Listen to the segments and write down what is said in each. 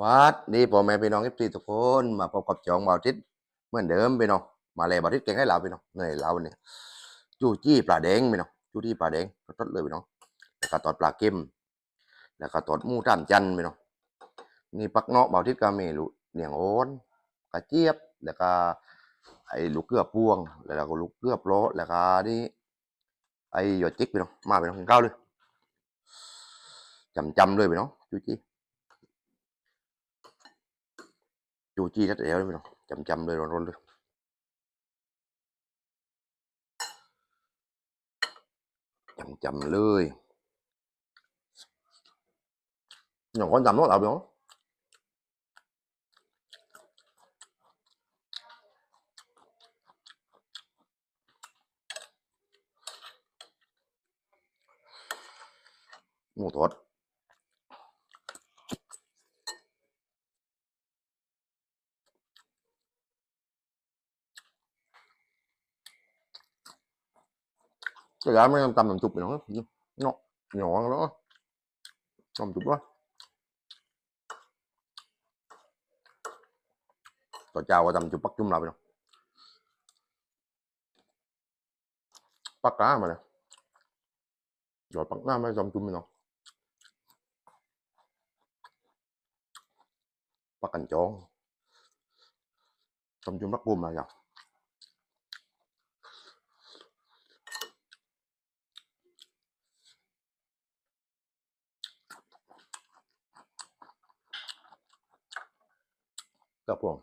วัดนี่พ่อแม่พี่น้องเอฟซีทุกคนมาพบกับจองบาวทิศเหมือนเดิมพี่น้องมาเลยเบาวทิศเก่งให้เราพี่น้องเหนื่อยเราเนี่ยจูจี้ปลาแดงพี่น้องจูจี้ปลาแดงทดเลยพี่น้องแล้วก็ตอดปลาเค็มแล้วก็ตอดมูท่านจันพี่น้องนี่ปักเนาะบาวทิศก็มีลูกเหนียงโอนกระเจี๊ยบแล้วก็ไอ้ลูกเกลือพวง แล้วก็ลูกเกลือโปรแล้วก็นี่ไอ้หยอดจิกพี่น้องมาพี่น้องกินข้าวเลยจำๆเลยพี่น้องจูจี้ จูจี้ทัดเอวเลยพี่น้องจำจำๆเลยร้อนๆเลยจำจำๆเลยอย่างcon jầm nó là không ngủ tốt cái giá mấy trăm làm chục rồi nó nó nhỏ nó làm chục đó ต่อเจ้าก็ทำจุปักจุ่มเราไปเนาะปักก้ามาเล cái giá mấy trăm làm chục nó nhỏ nhỏ đó làm chục đó. Rồi chào qua tầm chục bắt chung lại rồi bắt cá mà nè rồi bắt cá mới xong chung rồi bắt cành chó xong chung bắt buôn mà rồi งกับพวก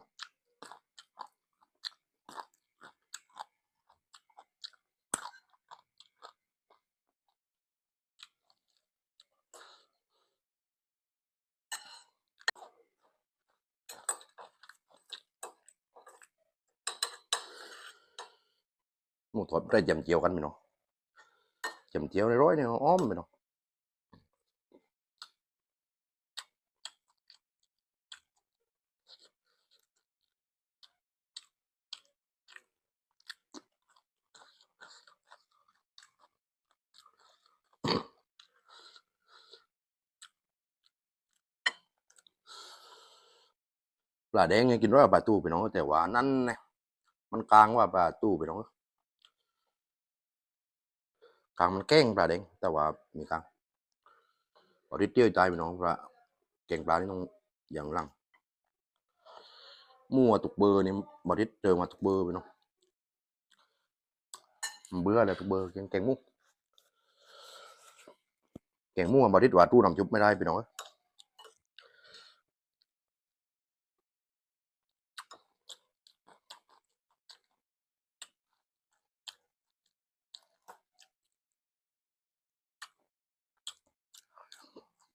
หมูทอดได้จำเจียวกันไหมเนาะจำเจียวในร้อยเนี่ยอ้อมไปเนาะ ลาแดงยังกินร้อยกว่าปลาตู้ไปเนาะแต่ว่านั่นนี่ยมันกลางว่าปลาตู้ไปเนาะกลางมันแกล้งปลาแดง แต่ว่ามีกลางพอที่เตี้ยวใจไปเนาะปลาแกงปลานี่ต้องอย่างลังมั่วตุกเบอร์นี่บอที่เจอมาตุกเบอร์ไปเนาะมันเบื่อเลยตุกเบอร์แกงแกงหมูแกงหมูบอที่ว่าตู้น้ำจุบไม่ได้ไปเนาะ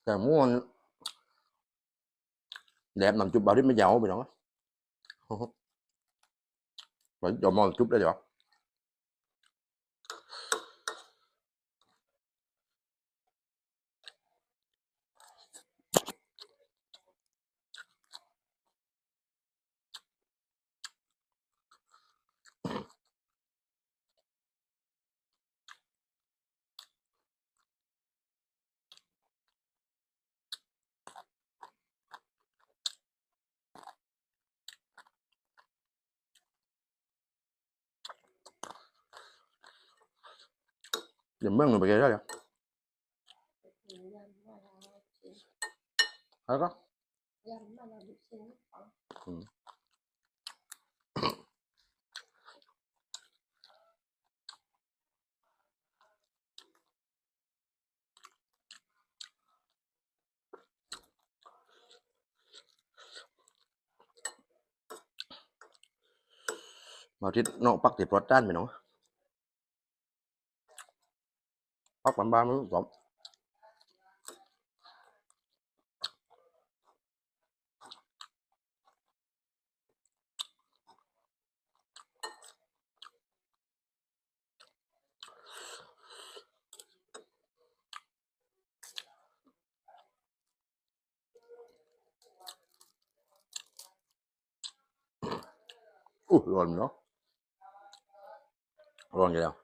แต่ม่วน đẹp nằm chụp bảo đến bây giờ bị đó phải cho mò chút đây được Dùm mấy người bị kia đó kìa Thấy có Ừ. Mà thịt 연방을 먹여줘야 알까? 응. mà thịt nó bắt thịt rốt tan mày nó 딱 반반으로 좀 Ui, rồi nó Rồi vậy nào?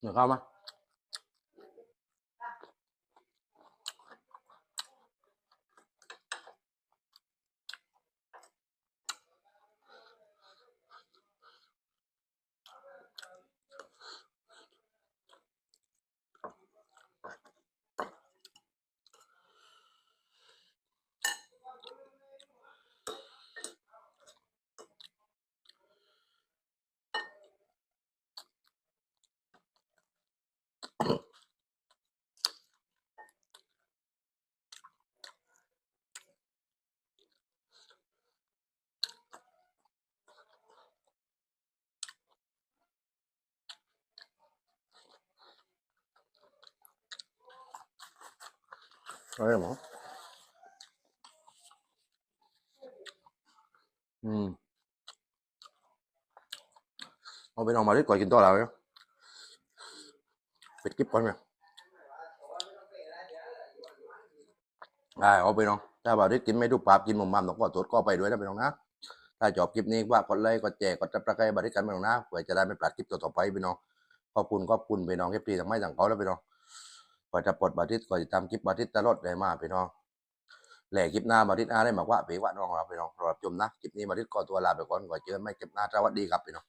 有看吗？ องน่ากินเหนือข้าวไหมอะไรหมออืมเอาไปลองมาดิก่อนกินตัวเราเนาะปิดคลิปก่อนไหมได้เอาไปน้องถ้าบ่าวที่กินไม่ถูกปากกินหมุมมัมต้องก็ตรวจก็ไปด้วยนะไปน้องนะ ถ้าจบคลิปนี้ว่ากดไลค์กดแชร์กดติดตามบริการไปน้องนะเพื่อจะได้ไม่พลาดคลิปต่อๆไปพี่น้องขอบคุณขอบคุณพี่น้องเอฟซีทั้งไม่ต่างเขาแล้วพี่น้อง ก่อนจะปลดบาทิตก่อนจะทำคลิปบาทิตตลอดได้มาพี่น้องแหล่คลิปหน้าบาทิตอาได้มากว่าพี่ว่าน้องเราพี่น้องรอรับชมนะคลิปนี้บาทิตก่อตัวลาไปก่อนก่อนเจอไม่คลิปหน้าสวัสดีครับพี่น้อง